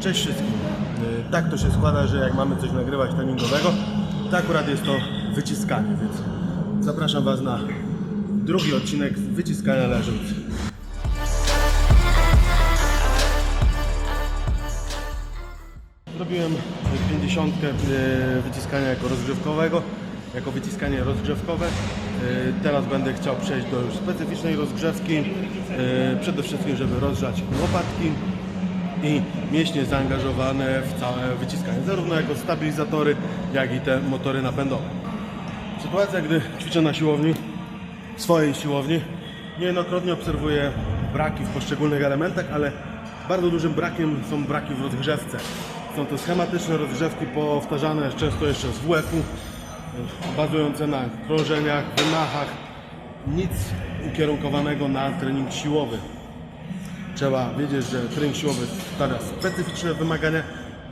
Cześć wszystkim. Y, Tak to się składa, że jak mamy coś nagrywać treningowego, to akurat jest to wyciskanie, więc zapraszam Was na drugi odcinek wyciskania leżąc. Zrobiłem 50 wyciskania jako rozgrzewkowego, jako wyciskanie rozgrzewkowe. Y, Teraz będę chciał przejść do już specyficznej rozgrzewki. y, Przede wszystkim, żeby rozgrzać łopatki i mięśnie zaangażowane w całe wyciskanie, zarówno jako stabilizatory, jak i te motory napędowe. Sytuacja, gdy ćwiczę na siłowni, swojej siłowni, niejednokrotnie obserwuję braki w poszczególnych elementach, ale bardzo dużym brakiem są braki w rozgrzewce. Są to schematyczne rozgrzewki powtarzane często jeszcze z WF-u, bazujące na krążeniach, wymachach, nic ukierunkowanego na trening siłowy. Trzeba wiedzieć, że trening siłowy stawia specyficzne wymagania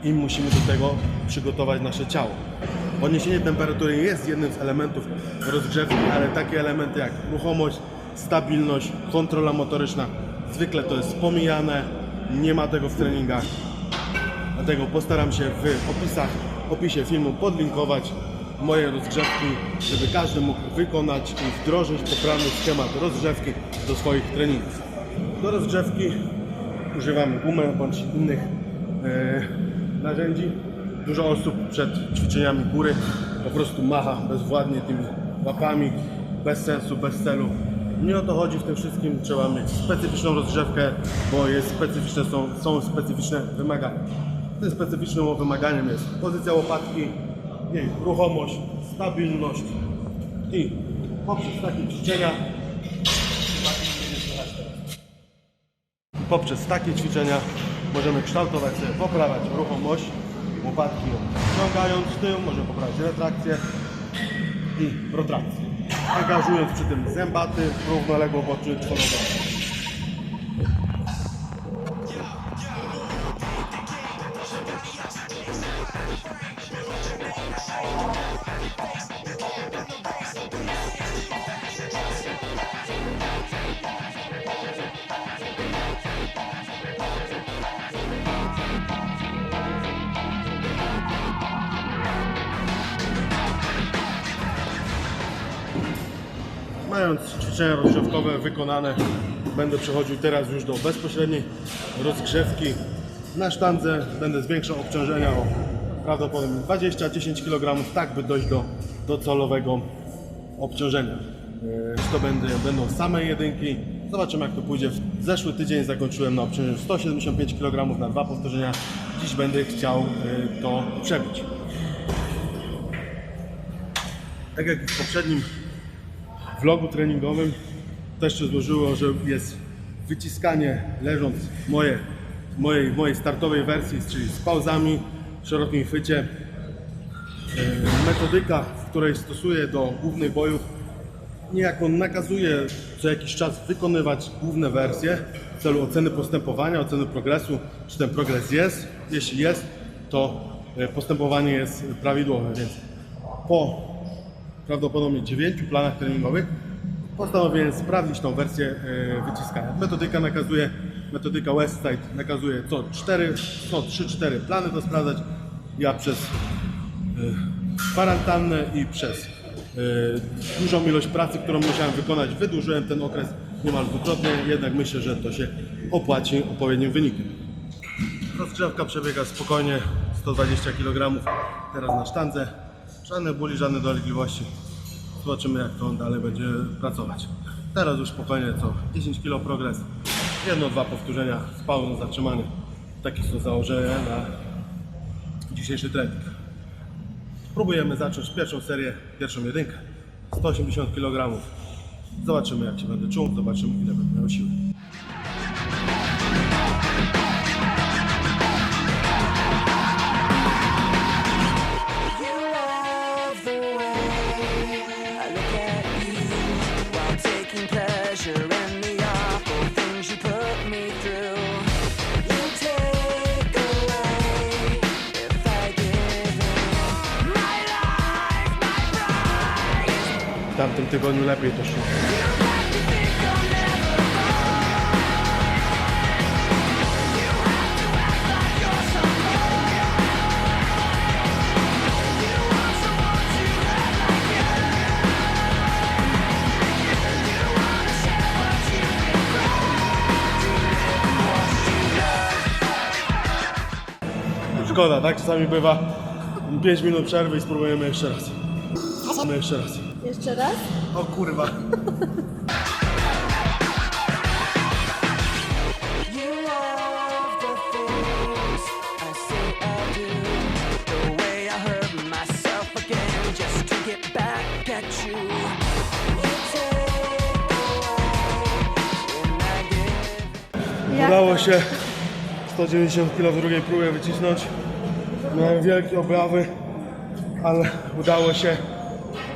i musimy do tego przygotować nasze ciało. Podniesienie temperatury jest jednym z elementów rozgrzewki, ale takie elementy jak ruchomość, stabilność, kontrola motoryczna, zwykle to jest pomijane, nie ma tego w treningach. Dlatego postaram się w opisach, opisie filmu podlinkować moje rozgrzewki, żeby każdy mógł wykonać i wdrożyć poprawny schemat rozgrzewki do swoich treningów. Do rozgrzewki używam gumy bądź innych e, narzędzi. Dużo osób przed ćwiczeniami góry po prostu macha bezwładnie tymi łapami, bez sensu, bez celu. Nie o to chodzi w tym wszystkim, trzeba mieć specyficzną rozgrzewkę, bo jest specyficzne, są, są specyficzne wymagania. Tym specyficznym wymaganiem jest pozycja łopatki, jej ruchomość, stabilność i poprzez takie ćwiczenia poprzez takie ćwiczenia możemy kształtować sobie, poprawiać ruchomość łopatki ciągając w tył, możemy poprawić retrakcję i protrakcję. Angażując przy tym zębaty, równoległo boczny czworoboczny. Mając ćwiczenia rozgrzewkowe wykonane, będę przechodził teraz już do bezpośredniej rozgrzewki. Na sztandze będę zwiększał obciążenia o prawdopodobnie 20-10 kg, tak by dojść do docelowego obciążenia. Yy, Czy to będą, będą same jedynki? Zobaczymy jak to pójdzie. W zeszły tydzień zakończyłem na obciążeniu 175 kg na dwa powtórzenia. Dziś będę chciał yy, to przebić. Tak jak w poprzednim vlogu treningowym też się złożyło, że jest wyciskanie leżąc moje, mojej, mojej startowej wersji, czyli z pauzami, w szerokim chwycie. E, Metodyka, w której stosuję do głównych bojów, niejako nakazuje co jakiś czas wykonywać główne wersje w celu oceny postępowania, oceny progresu, czy ten progres jest. Jeśli jest, to e, postępowanie jest prawidłowe, więc po prawdopodobnie 9 planach treningowych, postanowiłem sprawdzić tą wersję e, wyciskania. Metodyka nakazuje, metodyka Westside nakazuje co 4, co 3-4 plany to sprawdzać. Ja przez e, kwarantannę i przez e, dużą ilość pracy, którą musiałem wykonać, wydłużyłem ten okres niemal dwukrotnie, jednak myślę, że to się opłaci odpowiednim wynikiem. Rozgrzewka przebiega spokojnie, 120 kg teraz na sztandze. Żadne bóli, żadne dolegliwości. Zobaczymy jak to dalej będzie pracować. Teraz już spokojnie co 10 kg progres. Jedno, dwa powtórzenia z pauzą zatrzymanie. Takie są założenia na dzisiejszy trening. Spróbujemy zacząć pierwszą serię, pierwszą jedynkę. 180 kg. Zobaczymy jak się będę czuł, zobaczymy ile będę miał siły. tym tygodniu lepiej to szło. Szkoda, tak? Czasami bywa 5 minut przerwy i spróbujemy jeszcze raz. Spróbujemy jeszcze raz. Jeszcze raz? O kurwa. Udało się 190 kg w drugiej próbie wycisnąć. Miałem wielkie obawy, ale udało się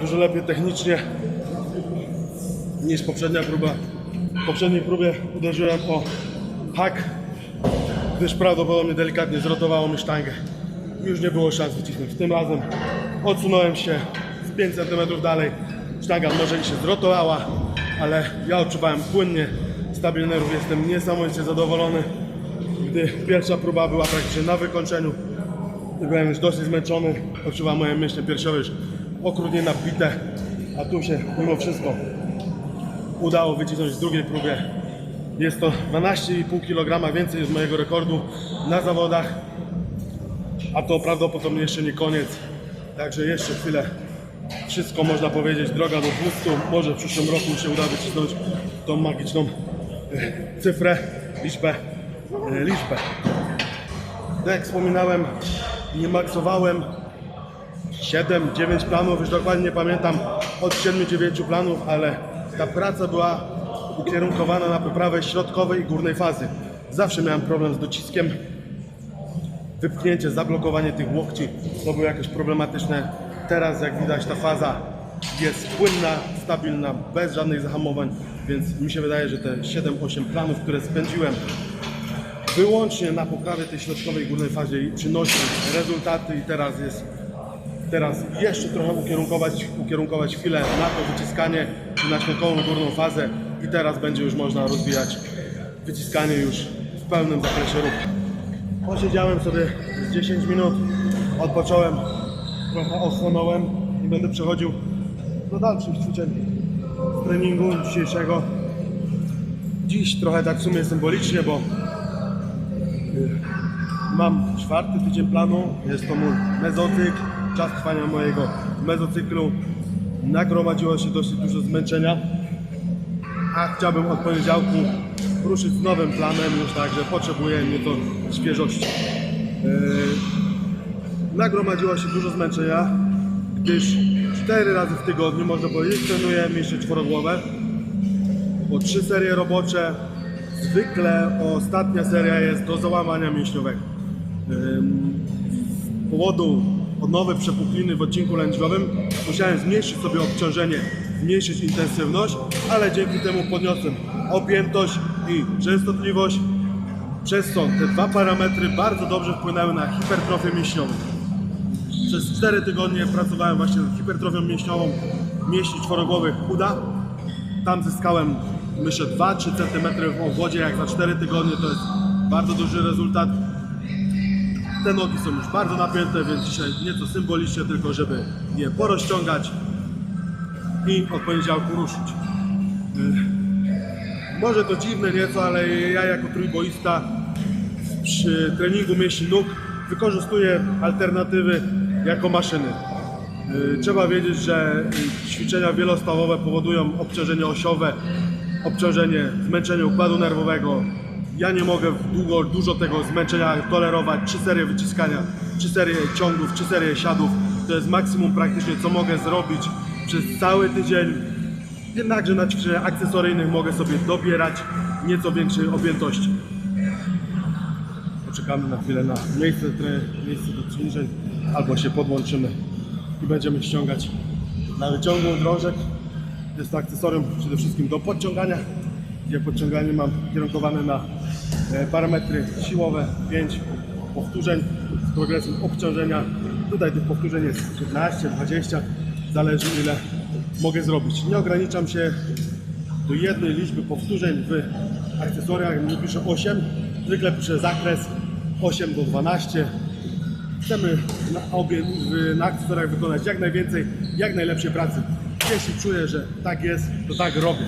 dużo lepiej technicznie niż poprzednia próba. W poprzedniej próbie uderzyłem o hak, gdyż prawdopodobnie delikatnie zrotowało mi sztangę. Już nie było szans wycisnąć. Tym razem odsunąłem się z 5 cm dalej. Sztanga może i się zrotowała, ale ja odczuwałem płynnie stabil nerwów. Jestem niesamowicie zadowolony, gdy pierwsza próba była praktycznie na wykończeniu. Byłem już dosyć zmęczony, odczuwam moje mięśnie piersiowe już okrutnie nabite, a tu się mimo wszystko udało wycisnąć w drugiej próbie. Jest to 12,5 kg więcej z mojego rekordu na zawodach, a to prawdopodobnie jeszcze nie koniec. Także jeszcze chwilę. Wszystko można powiedzieć, droga do 200. Może w przyszłym roku się uda wycisnąć tą magiczną e, cyfrę, liczbę, e, liczbę. Tak jak wspominałem, nie maksowałem 7-9 planów, już dokładnie nie pamiętam, od 7-9 planów, ale ta praca była ukierunkowana na poprawę środkowej i górnej fazy. Zawsze miałem problem z dociskiem, wypchnięcie, zablokowanie tych łokci, to było jakieś problematyczne. Teraz jak widać ta faza jest płynna, stabilna, bez żadnych zahamowań, więc mi się wydaje, że te 7-8 planów, które spędziłem wyłącznie na poprawie tej środkowej górnej fazie przynosi rezultaty i teraz jest teraz jeszcze trochę ukierunkować, ukierunkować chwilę na to wyciskanie na środkową górną fazę i teraz będzie już można rozwijać wyciskanie już w pełnym zakresie ruchu. Posiedziałem sobie z 10 minut, odpocząłem, trochę ochłonąłem i będę przechodził do dalszych ćwiczeń treningu dzisiejszego. Dziś trochę tak w sumie symbolicznie, bo Mam czwarty tydzień planu, jest to mój mezocykl, czas trwania mojego mezocyklu. Nagromadziło się dosyć dużo zmęczenia, a chciałbym od poniedziałku ruszyć z nowym planem już tak, że potrzebuję nieco świeżości. Yy, nagromadziło się dużo zmęczenia, gdyż cztery razy w tygodniu, można powiedzieć, trenuję mięśnie czworogłowe, po trzy serie robocze. Zwykle ostatnia seria jest do załamania mięśniowego. Ym, Z powodu odnowy przepukliny w odcinku lędźwiowym musiałem zmniejszyć sobie obciążenie, zmniejszyć intensywność, ale dzięki temu podniosłem objętość i częstotliwość. Przez co te dwa parametry bardzo dobrze wpłynęły na hipertrofię mięśniową. Przez 4 tygodnie pracowałem właśnie nad hipertrofią mięśniową mięśni czworogłowych uda. Tam zyskałem myślę 2-3 cm w obwodzie jak za 4 tygodnie to jest bardzo duży rezultat. Te nogi są już bardzo napięte, więc dzisiaj nieco symbolicznie tylko, żeby je porozciągać i od poniedziałku ruszyć. Yy, Może to dziwne nieco, ale ja jako trójboista przy treningu mięśni nóg wykorzystuję alternatywy jako maszyny. Yy, Trzeba wiedzieć, że ćwiczenia wielostawowe powodują obciążenie osiowe, obciążenie, zmęczenie układu nerwowego. Ja nie mogę długo, dużo tego zmęczenia tolerować. Trzy serie wyciskania, trzy serie ciągów, trzy serie siadów. To jest maksimum praktycznie, co mogę zrobić przez cały tydzień. Jednakże na ćwiczeniach akcesoryjnych mogę sobie dobierać nieco większej objętości. Poczekamy na chwilę na miejsce, miejsce do ćwiczeń albo się podłączymy i będziemy ściągać na wyciągłą drążek. Jest to akcesorium przede wszystkim do podciągania, gdzie podciąganie mam kierunkowane na parametry siłowe 5 powtórzeń z progresem obciążenia. Tutaj tych powtórzeń jest 15, 20, zależy ile mogę zrobić. Nie ograniczam się do jednej liczby powtórzeń w akcesoriach, nie piszę 8, zwykle piszę zakres 8 do 12. Chcemy na, obie, na akcesoriach wykonać jak najwięcej, jak najlepszej pracy. Jeśli czuję, że tak jest, to tak robię.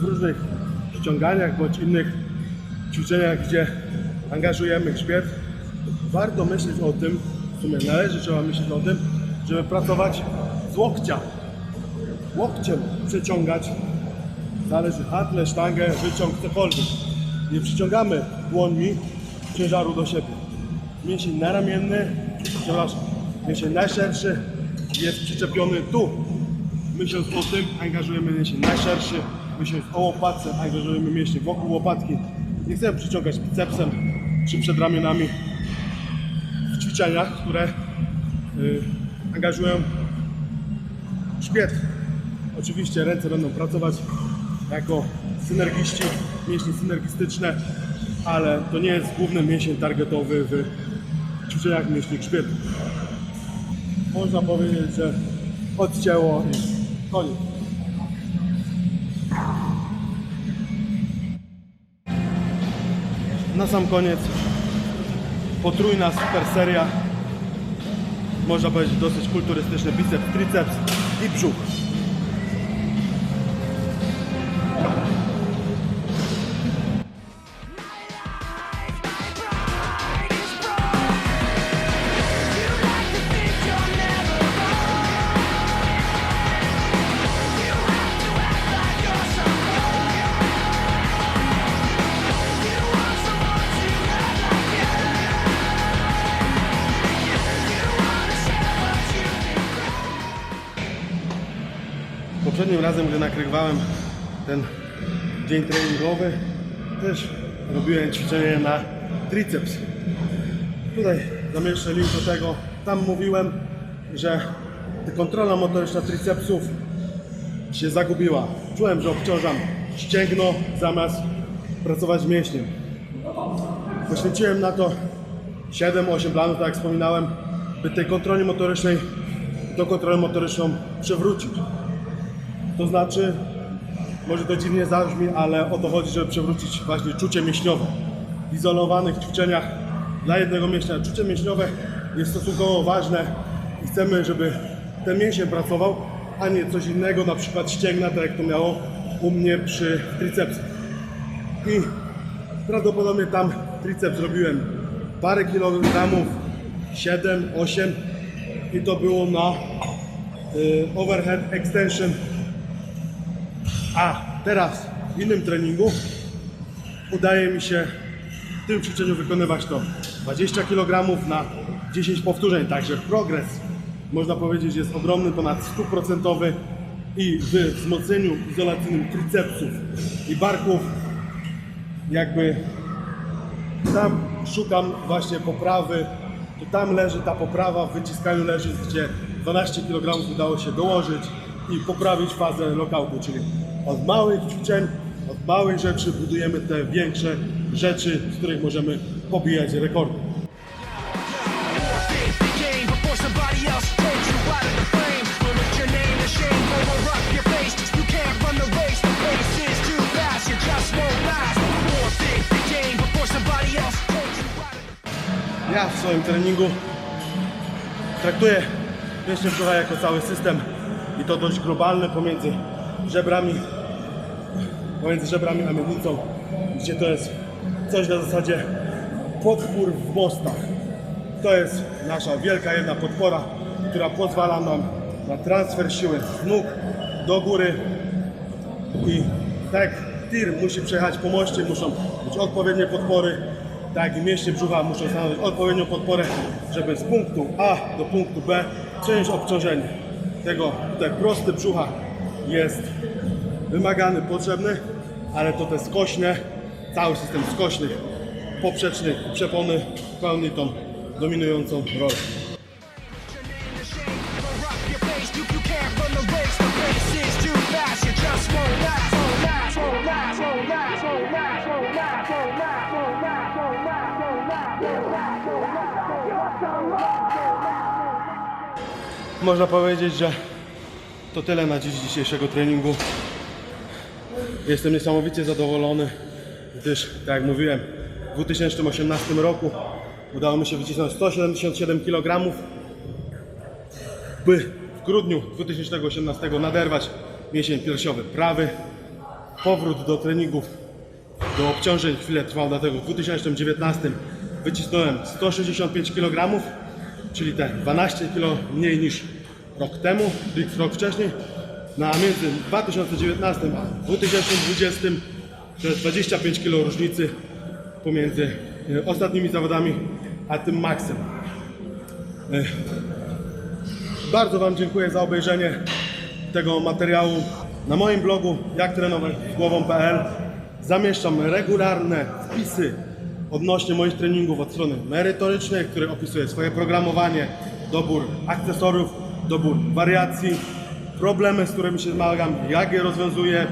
W różnych ściąganiach bądź innych ćwiczeniach, gdzie angażujemy grzbiet, warto myśleć o tym, w sumie należy trzeba myśleć o tym, żeby pracować z łokcia. Łokciem przeciągać, zależy hatle, sztangę, wyciąg, cokolwiek. Nie przyciągamy dłońmi ciężaru do siebie. Mięsień naramienny, przepraszam, mięsień najszerszy jest przyczepiony tu. Myśląc o tym, angażujemy mięsień najszerszy, myśląc o łopatce, angażujemy mięsień wokół łopatki. Nie chcemy przyciągać bicepsem czy przed ramionami w ćwiczeniach, które y, angażują szpiet. Oczywiście ręce będą pracować jako synergiści, mięśnie synergistyczne, ale to nie jest główny mięsień targetowy w ćwiczeniach mięśni grzbietu. Można powiedzieć, że odcięło i koniec. Na sam koniec potrójna super seria. Można powiedzieć dosyć kulturystyczny biceps, triceps i brzuch. Razem, gdy nagrywałem ten dzień treningowy, też robiłem ćwiczenie na triceps. Tutaj zamieszczę link do tego. Tam mówiłem, że kontrola motoryczna tricepsów się zagubiła. Czułem, że obciążam ścięgno zamiast pracować mięśniem. Poświęciłem na to 7-8 planów, tak jak wspominałem, by tej kontroli motorycznej, tą kontrolę motoryczną przewrócić. To znaczy, może to dziwnie zabrzmi, ale o to chodzi, żeby przewrócić właśnie czucie mięśniowe. W izolowanych ćwiczeniach dla jednego mięśnia czucie mięśniowe jest stosunkowo ważne i chcemy, żeby ten mięsień pracował, a nie coś innego, na przykład ścięgna, tak jak to miało u mnie przy tricepsach. I prawdopodobnie tam triceps robiłem parę kilogramów, 7, 8 i to było na y, overhead extension a teraz w innym treningu udaje mi się w tym ćwiczeniu wykonywać to 20 kg na 10 powtórzeń, także progres można powiedzieć jest ogromny, ponad 100% i w wzmocnieniu izolacyjnym tricepsów i barków jakby tam szukam właśnie poprawy, to tam leży ta poprawa, w wyciskaniu leży, gdzie 12 kg udało się dołożyć i poprawić fazę lockoutu, czyli od małych ćwiczeń, od małych rzeczy budujemy te większe rzeczy, z których możemy pobijać rekordy. Ja w swoim treningu traktuję mięśnie brzucha jako cały system i to dość globalny pomiędzy żebrami, pomiędzy żebrami a miednicą, gdzie to jest coś na zasadzie podpór w mostach. To jest nasza wielka jedna podpora, która pozwala nam na transfer siły z nóg do góry i tak tir musi przejechać po moście, muszą być odpowiednie podpory, tak i mięśnie brzucha muszą stanowić odpowiednią podporę, żeby z punktu A do punktu B przejąć obciążenie. Tego tutaj prosty brzucha jest wymagany, potrzebny, ale to te skośne, cały system skośnych, poprzecznych przepony pełni tą dominującą rolę. Można powiedzieć, że to tyle na dziś dzisiejszego treningu. Jestem niesamowicie zadowolony, gdyż, tak jak mówiłem, w 2018 roku udało mi się wycisnąć 177 kg, by w grudniu 2018 naderwać mięsień piersiowy prawy. Powrót do treningów, do obciążeń chwilę trwał, dlatego w 2019 wycisnąłem 165 kg, czyli te 12 kg mniej niż rok temu, rok wcześniej. Na między 2019 a 2020 to jest 25 kg różnicy pomiędzy e, ostatnimi zawodami a tym maksem. E, Bardzo Wam dziękuję za obejrzenie tego materiału na moim blogu jak trenować z głową.pl. Zamieszczam regularne wpisy odnośnie moich treningów od strony merytorycznej, w której opisuję swoje programowanie, dobór akcesoriów, dobór wariacji, problemy, z którymi się zmagam, jak je rozwiązuję.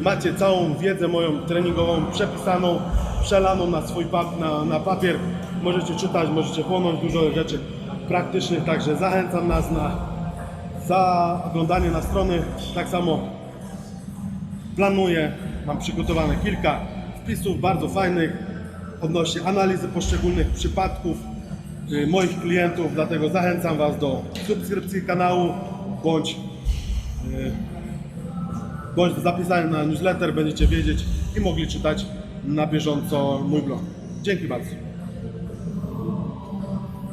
Macie całą wiedzę moją treningową przepisaną, przelaną na swój pap- na, na papier. Możecie czytać, możecie chłonąć dużo rzeczy praktycznych, także zachęcam nas na za oglądanie na strony. Tak samo planuję, mam przygotowane kilka wpisów bardzo fajnych odnośnie analizy poszczególnych przypadków moich klientów, dlatego zachęcam Was do subskrypcji kanału bądź y, bądź zapisania na newsletter, będziecie wiedzieć i mogli czytać na bieżąco mój blog. Dzięki bardzo.